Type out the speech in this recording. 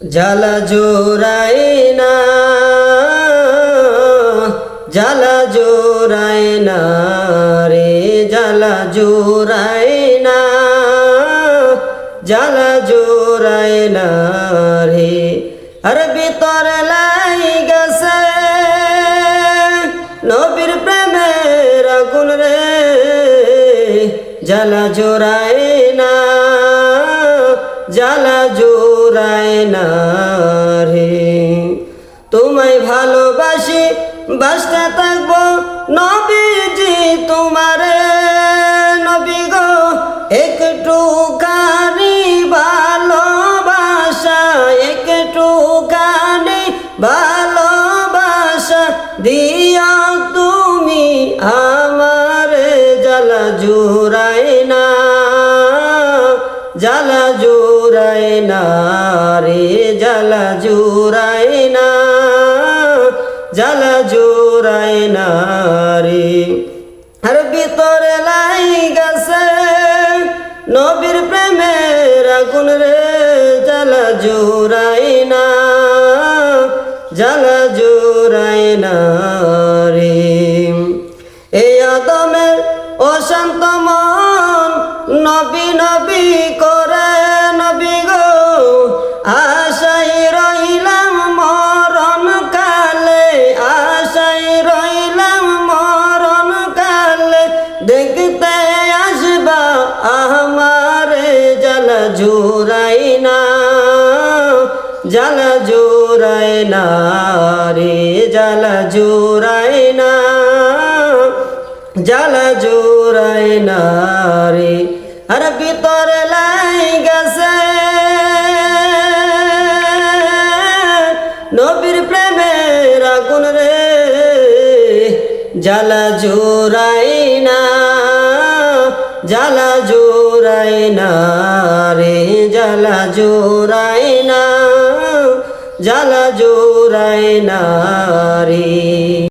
জ্বালা জোড়ায় না, জ্বালা জোড়ায় না রে, জ্বালা জোড়ায় না, জ্বালা জোড়ায় না রে। আর ভিতর লাই গেছে নবীর প্রেমের আগুন রে, জ্বালা জোড়ায় না। জ্বালা জোড়ায় না রে। তোমায় ভালোবাসি, বাসতে থাকব নবীজি তোমারে। নবী গো একটু কানি ভালোবাসা একটু কানি ভালোবাসা দিয়া তুমি আমারে জ্বালা না জ্বালা জোড়ায় না রে জ্বালা জোড়ায় না জ্বালা জোড়ায় না রে। আর ভিতরে লাই গেছে নবীর প্রেমের আগুন রে জ্বালা জোড়ায় না জ্বালা জোড়াই না, জ্বালা জোড়াই না রে, জ্বালা জোড়াই না, জ্বালা জোড়াই না রে। আর ভিতরে লাই গেছে, নবীর প্রেমের আগুন রে। জ্বালা জোড়াই না, জ্বালা জোড়াই না জালা জোড়াই না জ্বালা জোড়াই না রে।